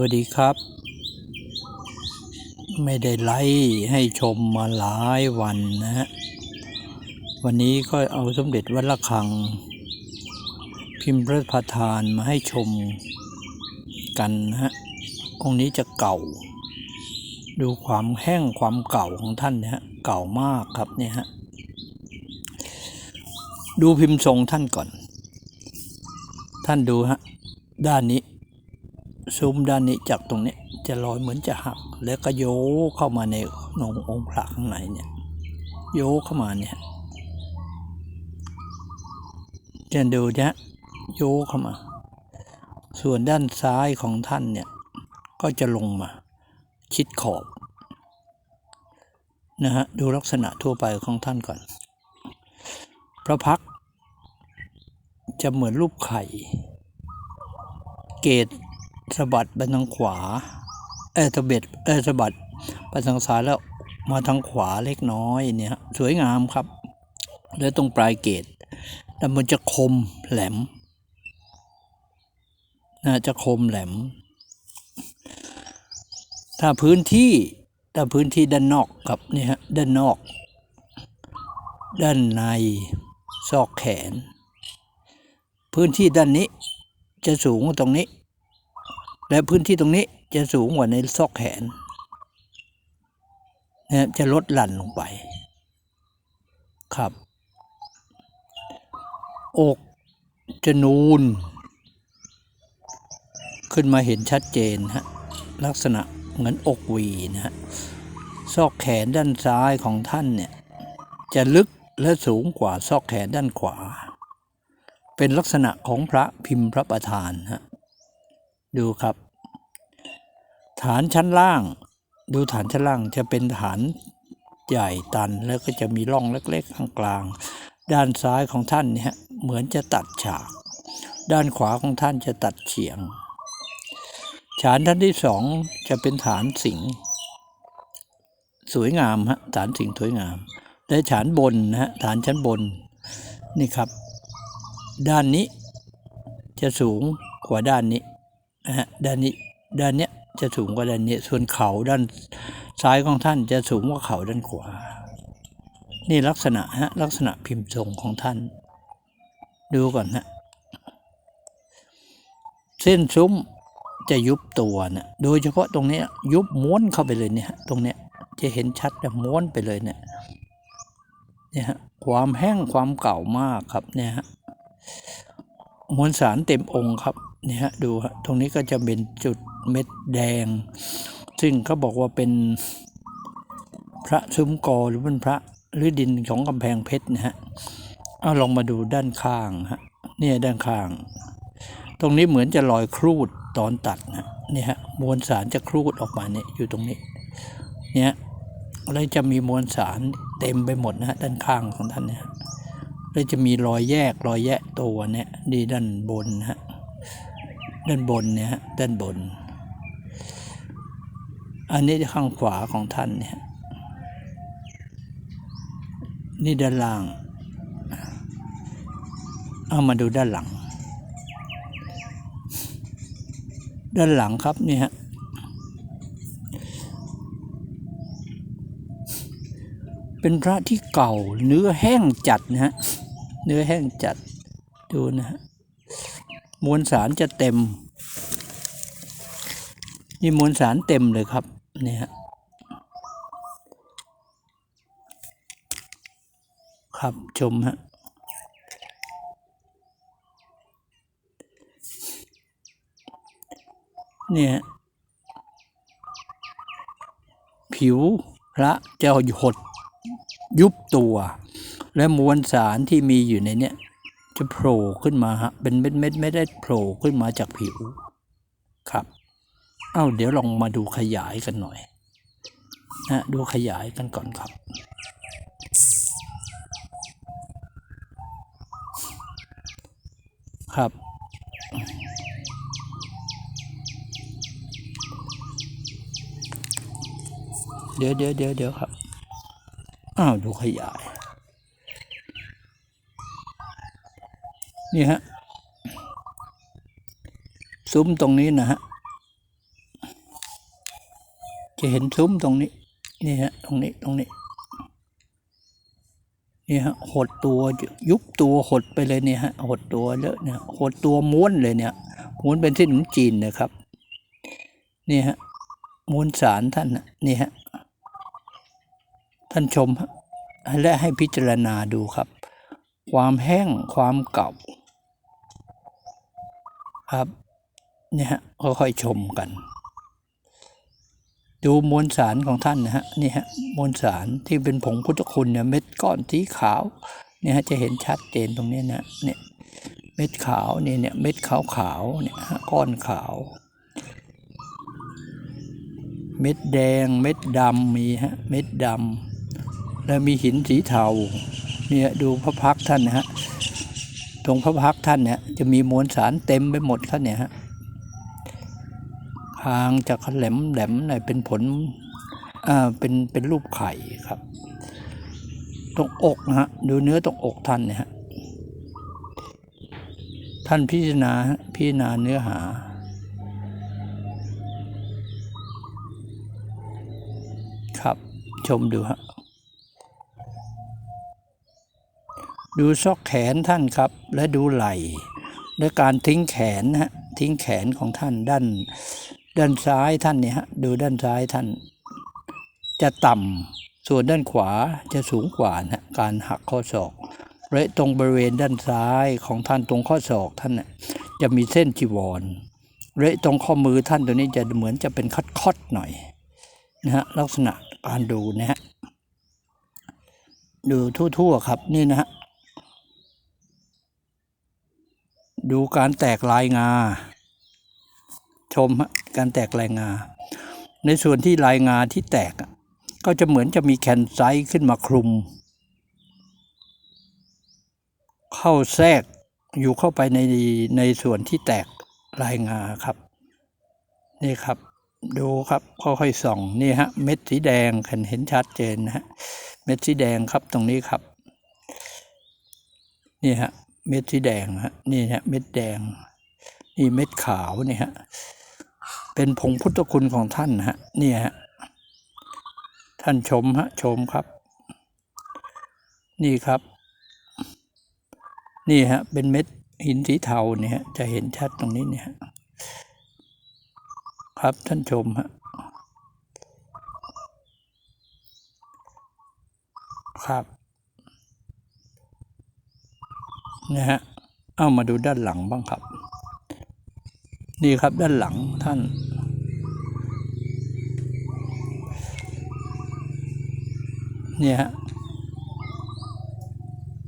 วัสดีครับ ไม่ได้ไลฟ์ให้ชมมาหลายวันนะฮะวันนี้ก็เอาสมเด็จวัดละคัง พิมพ์พระประธานมาให้ชมกันนะฮะองค์นี้จะเก่า ดูความแห้งความเก่าของท่านนะฮะเก่ามากครับเนี่ยฮะดูพิมพ์ทรงท่านก่อน ท่านดูฮะด้านนี้ ซุ้มด้านนี้จากตรงนี้จะลอยเหมือนจะหัก แล้วก็โยเข้ามาในนงองค์พระข้างในเนี่ยโยเข้ามาเนี่ยจะดูนะโยเข้ามา ส่วนด้านซ้ายของท่านเนี่ยก็จะลงมา ชิดขอบนะฮะดูลักษณะทั่วไปของท่านก่อน พระพักจะเหมือนรูปไข่ เกต สะบัดไปทางขวา เออสะเบ็ดเออสะบัดไปทางซ้ายแล้วมาทางขวาเล็กน้อยเนี่ยฮะสวยงามครับ แล้วตรงปลายเกตแล้วมันจะคมแหลมนะจะคมแหลม ถ้าพื้นที่ถ้าพื้นที่ด้านนอกครับเนี่ยฮะด้านนอก ด้านในซอกแขน พื้นที่ด้านนี้จะสูงตรงนี้ และพื้นที่ตรงนี้จะสูงกว่าในซอกแขนนะจะลดหลั่นลงไป ครับ อกจะนูน ขึ้นมาเห็นชัดเจนฮะลักษณะเหมือนอกวีนะฮะซอกแขนด้านซ้ายของท่านเนี่ย จะลึกและสูงกว่าซอกแขนด้านขวา เป็นลักษณะของพระพิมพ์พระประธานฮะดูครับ ฐานชั้นล่าง ดูฐานชั้นล่างจะเป็นฐานใหญ่ตันแล้วก็จะมีร่องเล็กๆข้างกลาง ด้านซ้ายของท่านเนี่ยเหมือนจะตัดฉาก ด้านขวาของท่านจะตัดเฉียง ฐานท่านที่สองจะเป็นฐานสิงสวยงามฮะฐานสิงสวยงาม และฐานบนนะฮะฐานชั้นบนนี่ครับ ด้านนี้จะสูงกว่าด้านนี้นะฮะด้านนี้ด้านเนี้ย จะสูงกว่าด้านนี้ ส่วนเขาด้านซ้ายของท่านจะสูงกว่าเขาด้านขวา นี่ลักษณะฮะลักษณะพิมพ์ทรงของท่าน ดูก่อนฮะเส้นซุ้มจะยุบตัวนะโดยเฉพาะตรงนี้ยุบม้วนเข้าไปเลยเนี่ยตรงเนี้ยจะเห็นชัดนะม้วนไปเลยเนี่ยเนี่ยฮะความแห้งความเก่ามากครับเนี่ยฮะมวลสารเต็มองค์ครับเนี่ยฮะดูฮะตรงนี้ก็จะเป็นจุด เม็ดแดง ซึ่งเขาบอกว่าเป็นพระซุ้มกอหรือเป็นพระหรือดินของกำแพงเพชรนะฮะเอาลองมาดูด้านข้างฮะเนี่ยด้านข้าง ตรงนี้เหมือนจะลอยครูดตอนตัดนะเนี่ยฮะมวลสารจะครูดออกมาเนี่ยอยู่ตรงนี้ เนี่ยแล้วจะมีมวลสารเต็มไปหมดนะฮะด้านข้างของท่านเนี่ยแล้วจะมีรอยแยกรอยแยกตัวเนี่ยดีด้านบนนะฮะด้านบนเนี่ยฮะด้านบน อันนี้ข้างขวาของท่านเนี่ยนี่ด้านล่าง เอามาดูด้านหลัง ด้านหลังครับนี่ฮะเป็นพระที่เก่าเนื้อแห้งจัดนะฮะเนื้อแห้งจัดดูนะฮะมวลสารจะเต็ม นี่มวลสารเต็มเลยครับ เนี่ยครับชมฮะเนี่ย ผิวพระจะหดยุบตัว และมวลสารที่มีอยู่ในเนี้ยจะโผล่ขึ้นมาฮะเป็นเม็ดเม็ดไม่ได้โผล่ขึ้นมาจากผิว เอ้าเดี๋ยวลองมาดูขยายกันหน่อยนะดูขยายกันก่อนครับ ครับ เดี๋ยวเดี๋ยวเดี๋ยวเดี๋ยวครับ อ้าวดูขยาย นี่ฮะ ซุ้มตรงนี้นะฮะ จะเห็นซุ้มตรงนี้ นี่ฮะ ตรงนี้ ตรงนี้ นี่ฮะ หดตัวยุบตัวหดไปเลยเนี่ยฮะ หดตัวเลอะเนี่ย หดตัวม้วนเลยเนี่ย ม้วนเป็นเส้นขนมจีนนะครับ นี่ฮะ ม้วลสารท่านนะนี่ฮะ ท่านชมและให้พิจารณาดูครับ ความแห้ง ความเก่า ครับ เนี่ยฮะ ค่อยๆชมกัน ดูมวลสารของท่านนะฮะนี่ฮะมวลสารที่เป็นผงพุทธคุณเนี่ยเม็ดก้อนสีขาวเนี่ยฮะจะเห็นชัดเจนตรงนี้นะเนี่ยเม็ดขาวเนี่ยเนี่ยเม็ดขาวขาวเนี่ยฮะก้อนขาว เม็ดแดงเม็ดดำมีฮะเม็ดดำแล้วมีหินสีเทาเนี่ยดูพระพักท่านนะฮะตรงพระพักท่านเนี่ยจะมีมวลสารเต็มไปหมดครับเนี่ยฮะ ทางจากแหลมแหลมหน่อยเป็นผลอ่าเป็นเป็นรูปไข่ครับ ตรงอกนะฮะดูเนื้อตรงอกท่านเนี่ยฮะท่านพิจารณาพิจารณาเนื้อหาครับชมดูฮะดูซอกแขนท่านครับ และดูไหล่และการทิ้งแขนนะฮะทิ้งแขนของท่านด้าน ด้านซ้ายท่านเนี่ยฮะดูด้านซ้ายท่าน จะต่ำส่วนด้านขวาจะสูงกว่านะการหักข้อศอกและตรงบริเวณด้านซ้ายของท่านตรงข้อศอกท่านน่ะจะมีเส้นจีวรและตรงข้อมือท่านตัวนี้จะเหมือนจะเป็นคัดๆหน่อยนะฮะลักษณะการดูนะฮะดูทั่วๆครับนี่นะฮะดูการแตกลายงา ชมการแตกลายงา ในส่วนที่ลายงาที่แตกก็จะเหมือนจะมีแคนไซต์ขึ้นมาคลุม เข้าแทรกอยู่เข้าไปในในส่วนที่แตกลายงาครับ นี่ครับดูครับค่อยๆส่องนี่ฮะเม็ดสีแดงเห็นเห็นชัดเจนนะฮะเม็ดสีแดงครับตรงนี้ครับ นี่ฮะเม็ดสีแดงฮะนี่ฮะเม็ดแดง นี่เม็ดขาวนี่ฮะ เป็นผงพุทธคุณของท่านฮะเนี่ยฮะท่านชมฮะชมครับ นี่ครับ นี่ฮะเป็นเม็ดหินสีเทาเนี่ยฮะจะเห็นชัดตรงนี้เนี่ยครับท่านชมฮะครับนะฮะเอามาดูด้านหลังบ้างครับ นี่ครับด้านหลังท่าน เนี่ยฮะ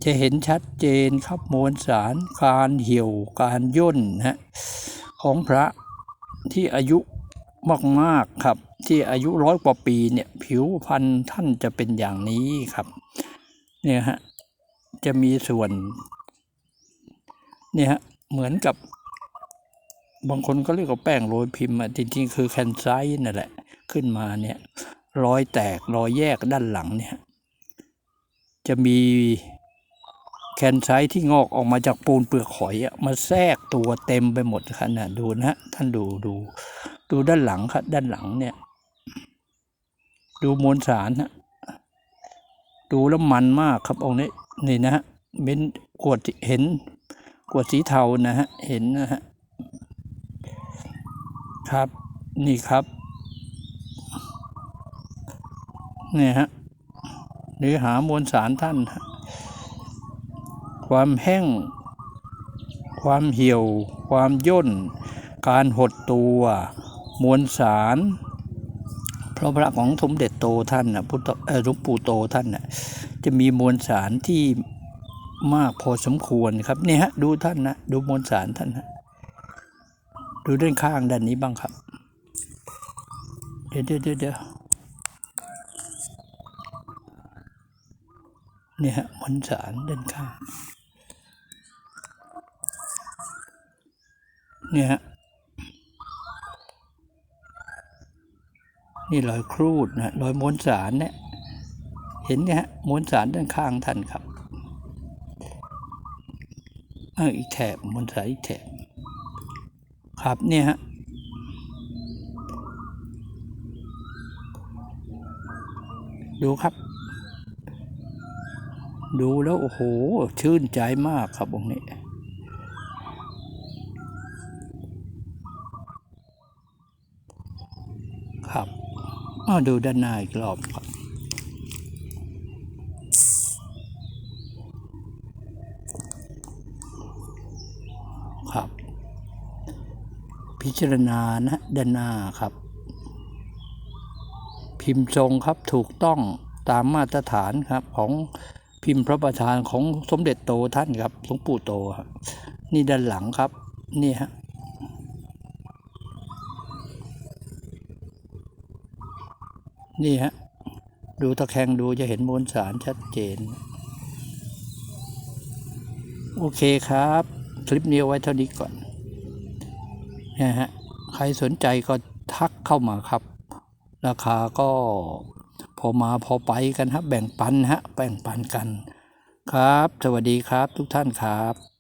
จะเห็นชัดเจนครับมวลสารการเหี่ยวการย่นฮะของพระที่อายุมากๆครับ ที่อายุร้อยกว่าปีเนี่ยผิวพรรณท่านจะเป็นอย่างนี้ครับเนี่ยฮะจะมีส่วนเนี่ยฮะเหมือนกับ บางคนก็เรียกว่าแป้งโรยพิมพ์อะจริงๆ คือแคนไซต์นั่นแหละ ขึ้นมาเนี่ยรอยแตกรอยแยกด้านหลังเนี่ย จะมีแคนไซต์ที่งอกออกมาจากปูนเปลือกหอยมาแทรกตัวเต็มไปหมดขนาดดูนะฮะท่านดูดู ดูด้านหลังครับด้านหลังเนี่ย ดูมวลสารฮะดูแล้วมันมากครับองค์นี้นี่นะฮะเป็นกวดเห็นกวดสีเทานะฮะเห็นนะฮะ ครับ นี่ครับ เนี่ยฮะเนื้อหามวลสารท่าน ความแห้ง ความเหี่ยว ความย่น การหดตัว มวลสารพราะพระของสมเด็จโตท่านนะพุทธเออหลวงปู่โตท่านนะจะมีมวลสารที่มากพอสมควรครับเนี่ยฮะดูท่านนะดูมวลสารท่านนะ ดูด้านข้างด้านนี้บ้างครับ เดี๋ยวเดี๋ยวเดี๋ยวเนี่ยฮะมวลสารด้านข้าง เนี่ยฮะนี่รอยครูดนะรอยมวลสารเนี่ยเห็นเนี่ยฮะมวลสารด้านข้างท่านครับเอออีกแถบมวลสารอีกแถบ ครับเนี่ยฮะดูครับ ดูแล้วโอ้โห ชื่นใจมากครับองค์นี้ครับมาดูด้านหน้าอีกรอบครับครับ พิจารณานะด้านหน้าครับ พิมพ์ทรงครับถูกต้องตามมาตรฐานครับของพิมพ์พระประธานของสมเด็จโตท่านครับหลวงปู่โตครับนี่ด้านหลังครับ นี่ฮะนี่ฮะดูตะแคงดูจะเห็นมวลสารชัดเจน โอเคครับ คลิปนี้ไว้เท่านี้ก่อน นะฮะใครสนใจก็ทักเข้ามาครับ ราคาก็พอมาพอไปกันครับแบ่งปันฮะแบ่งปันกันครับ สวัสดีครับทุกท่านครับ